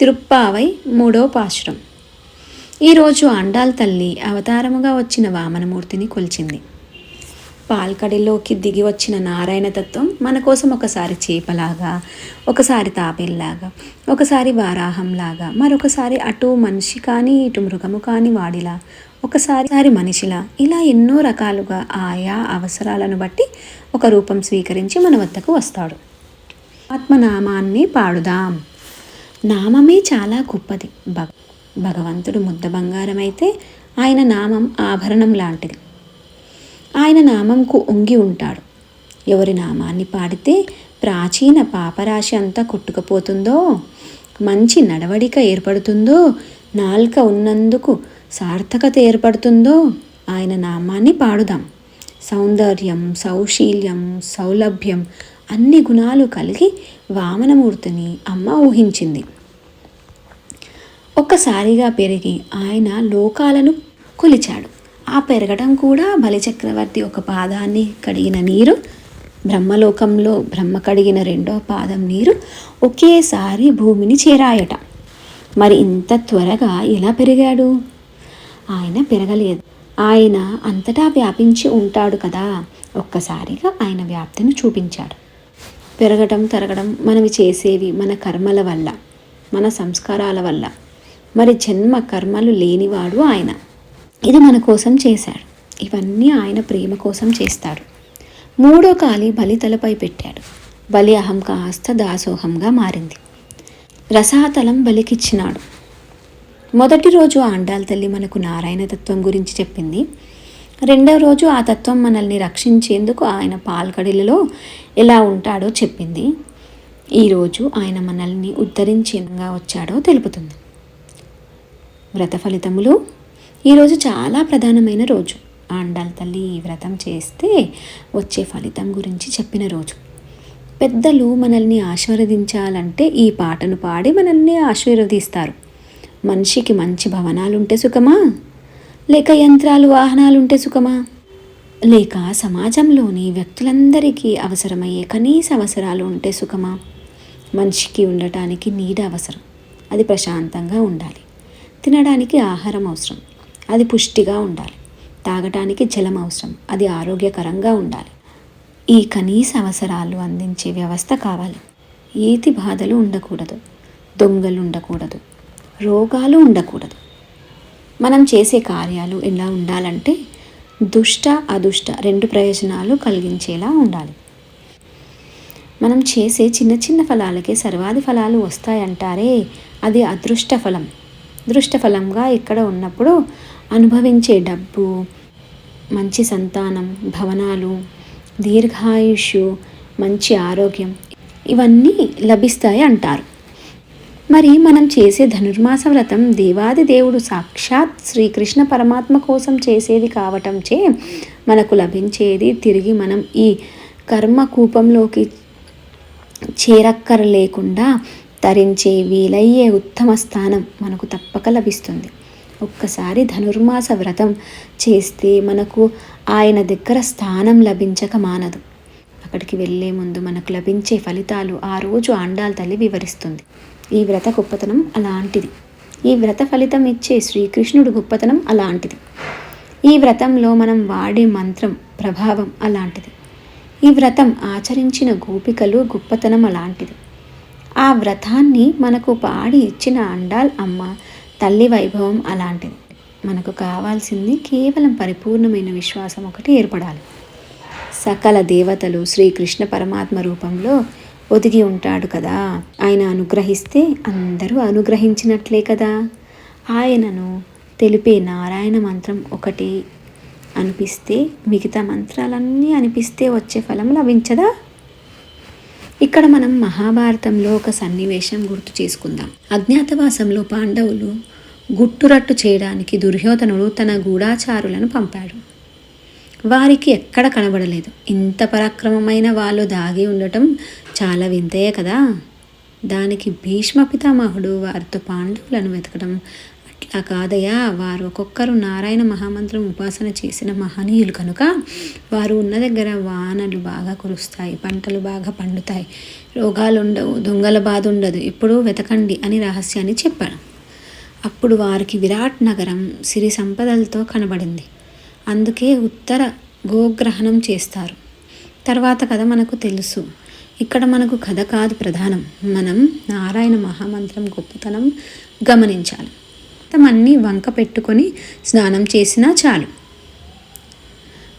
తిరుప్పావై మూడో పాశురం. ఈరోజు అండాల్ తల్లి అవతారముగా వచ్చిన వామనమూర్తిని కొలిచింది. పాల్కడిలోకి దిగి వచ్చిన నారాయణ తత్వం మన కోసం ఒకసారి చేపలాగా ఒకసారి తాబేల్లాగా ఒకసారి వారాహంలాగా మరొకసారి అటు మనిషి కానీ ఇటు మృగము కానీ వాడిలా ఒకసారి మనిషిలా ఇలా ఎన్నో రకాలుగా ఆయా అవసరాలను బట్టి ఒక రూపం స్వీకరించి మన వద్దకు వస్తాడు. ఆత్మనామాన్ని పాడుదాం. నామమే చాలా గొప్పది. భగ భగవంతుడు ముద్ద బంగారం అయితే ఆయన నామం ఆభరణం లాంటిది. ఆయన నామంకు ఉంగి ఉంటాడు. ఎవరి నామాన్ని పాడితే ప్రాచీన పాపరాశి అంతా కొట్టుకుపోతుందో మంచి నడవడిక ఏర్పడుతుందో నాల్క ఉన్నందుకు సార్థకత ఏర్పడుతుందో ఆయన నామాన్ని పాడుదాం. సౌందర్యం సౌశీల్యం సౌలభ్యం అన్ని గుణాలు కలిగి వామనమూర్తిని అమ్మ ఊహించింది. ఒక్కసారిగా పెరిగి ఆయన లోకాలను కొలిచాడు. ఆ పెరగడం కూడా బలిచక్రవర్తి ఒక పాదాన్ని కడిగిన నీరు బ్రహ్మలోకంలో బ్రహ్మ కడిగిన రెండో పాదం నీరు ఒకేసారి భూమిని చేరాయట. మరి ఇంత త్వరగా ఎలా పెరిగాడు? ఆయన పెరగలేదు. ఆయన అంతటా వ్యాపించి ఉంటాడు కదా. ఒక్కసారిగా ఆయన వ్యాప్తిని చూపించాడు. పెరగడం తరగడం మనవి చేసేవి మన కర్మల వల్ల మన సంస్కారాల వల్ల. మరి జన్మ కర్మలు లేనివాడు ఆయన. ఇది మన కోసం చేశాడు. ఇవన్నీ ఆయన ప్రేమ కోసం చేస్తాడు. మూడో కాలి బలి తలపై పెట్టాడు. బలి అహం కాస్త దాసోహంగా మారింది. రసాతలం బలికిచ్చినాడు. మొదటి రోజు ఆండాల తల్లి మనకు నారాయణ తత్వం గురించి చెప్పింది. రెండవ రోజు ఆ తత్వం మనల్ని రక్షించేందుకు ఆయన పాల్కడిలలో ఎలా ఉంటాడో చెప్పింది. ఈరోజు ఆయన మనల్ని ఉద్ధరించేందుగా వచ్చాడో తెలుపుతుంది. వ్రత ఫలితములు. ఈరోజు చాలా ప్రధానమైన రోజు. ఆండాల తల్లి ఈ వ్రతం చేస్తే వచ్చే ఫలితం గురించి చెప్పిన రోజు. పెద్దలు మనల్ని ఆశీర్వదించాలంటే ఈ పాటను పాడి మనల్ని ఆశీర్వదిస్తారు. మనిషికి మంచి భవనాలుంటే సుఖమా? లేక యంత్రాలు వాహనాలుంటే సుఖమా? లేక సమాజంలోని వ్యక్తులందరికీ అవసరమయ్యే కనీస అవసరాలు ఉంటే సుఖమా? మనిషికి ఉండటానికి నీడ అవసరం. అది ప్రశాంతంగా ఉండాలి. తినడానికి ఆహారం అవసరం. అది పుష్టిగా ఉండాలి. తాగటానికి జలం అవసరం. అది ఆరోగ్యకరంగా ఉండాలి. ఈ కనీస అవసరాలు అందించే వ్యవస్థ కావాలి. ఏతి బాధలు ఉండకూడదు. దొంగలు ఉండకూడదు రోగాలు ఉండకూడదు. మనం చేసే కార్యాలు ఎలా ఉండాలంటే దుష్ట అదుష్ట రెండు ప్రయోజనాలు కలిగించేలా ఉండాలి. మనం చేసే చిన్న చిన్న ఫలాలకే సర్వాది ఫలాలు వస్తాయంటారే అది అదృష్ట ఫలం. దృష్టఫలంగా ఇక్కడ ఉన్నప్పుడు అనుభవించే డబ్బు మంచి సంతానం భవనాలు దీర్ఘాయుష్ మంచి ఆరోగ్యం ఇవన్నీ లభిస్తాయి అంటారు మరి మనం చేసే ధనుర్మాస వ్రతం దేవాది దేవుడు సాక్షాత్ శ్రీకృష్ణ పరమాత్మ కోసం చేసేది కావటంచే మనకు లభించేది తిరిగి మనం ఈ కర్మ కూపంలోకి చేరక్కర లేకుండా తరించే వీలయ్యే ఉత్తమ స్థానం మనకు తప్పక లభిస్తుంది. ఒక్కసారి ధనుర్మాస వ్రతం చేస్తే మనకు ఆయన దగ్గర స్థానం లభించక మానదు. అక్కడికి వెళ్ళే ముందు మనకు లభించే ఫలితాలు ఆ రోజు ఆండాల తల్లి వివరిస్తుంది. ఈ వ్రత గొప్పతనం అలాంటిది. ఈ వ్రత ఫలితం ఇచ్చే శ్రీకృష్ణుడు గొప్పతనం అలాంటిది. ఈ వ్రతంలో మనం వాడే మంత్రం ప్రభావం అలాంటిది. ఈ వ్రతం ఆచరించిన గోపికలు గొప్పతనం అలాంటిది. ఆ వ్రతాన్ని మనకు పాడి ఇచ్చిన అండాల్ అమ్మ తల్లి వైభవం అలాంటిది. మనకు కావాల్సింది కేవలం పరిపూర్ణమైన విశ్వాసం ఒకటి ఏర్పడాలి. సకల దేవతలు శ్రీకృష్ణ పరమాత్మ రూపంలో ఒదిగి ఉంటాడు కదా. ఆయన అనుగ్రహిస్తే అందరూ అనుగ్రహించినట్లే కదా. ఆయనను తెలిపే నారాయణ మంత్రం ఒకటి. అనిపిస్తే మిగతా మంత్రాలన్నీ అనిపిస్తే వచ్చే ఫలం లభించదా? ఇక్కడ మనం మహాభారతంలో ఒక సన్నివేశం గుర్తు చేసుకుందాం. అజ్ఞాతవాసంలో పాండవులు గుట్టురట్టు చేయడానికి దుర్యోధనుడు తన గూఢాచారులను పంపాడు. వారికి ఎక్కడ కనబడలేదు. ఇంత పరాక్రమమైన వాళ్ళు దాగి ఉండటం చాలా వింతయే కదా. దానికి భీష్మ పితామహుడు వారితో పాండవులను వెతకడం అట్లా కాదయ్యా. వారు ఒక్కొక్కరు నారాయణ మహామంత్రం ఉపాసన చేసిన మహనీయులు కనుక వారు ఉన్న దగ్గర వానలు బాగా కురుస్తాయి పంటలు బాగా పండుతాయి. రోగాలు ఉండవు దొంగల బాధ ఉండదు ఇప్పుడు వెతకండి అని రహస్యాన్ని చెప్పాడు అప్పుడు వారికి విరాట్ నగరం సిరి సంపదలతో కనబడింది. అందుకే ఉత్తర గోగ్రహణం చేస్తారు. తర్వాత కథ మనకు తెలుసు. ఇక్కడ మనకు కథ కాదు ప్రధానం. మనం నారాయణ మహామంత్రం గొప్పతనం గమనించాలి. అన్నీ వంక పెట్టుకొని స్నానం చేసినా చాలు.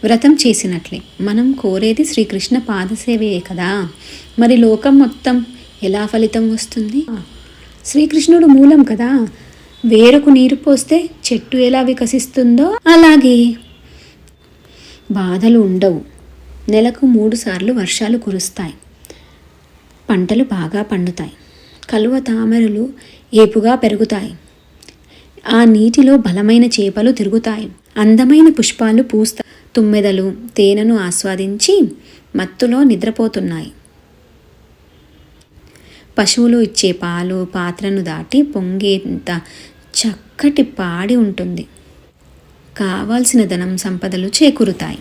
వ్రతం చేసినట్లే. మనం కోరేది శ్రీకృష్ణ పాదసేవయే కదా. మరి లోకం మొత్తం ఎలా ఫలితం వస్తుంది? శ్రీకృష్ణుడు మూలం కదా. వేరుకు నీరు పోస్తే చెట్టు ఎలా వికసిస్తుందో అలాగే బాధలు ఉండవు. నెలకు మూడు సార్లు వర్షాలు కురుస్తాయి. పంటలు బాగా పండుతాయి. కలువ తామరలు ఏపుగా పెరుగుతాయి. ఆ నీటిలో బలమైన చేపలు తిరుగుతాయి. అందమైన పుష్పాలు పూస్తా తుమ్మెదలు తేనెను ఆస్వాదించి మత్తులో నిద్రపోతున్నాయి. పశువులు ఇచ్చే పాలు పాత్రను దాటి పొంగేంత చక్కటి పాడి ఉంటుంది. కావాల్సిన ధనం సంపదలు చేకూరుతాయి.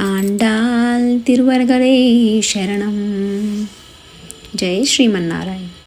ఆండాల్ తిరువరగరే శరణం. జై శ్రీమన్నారాయణ.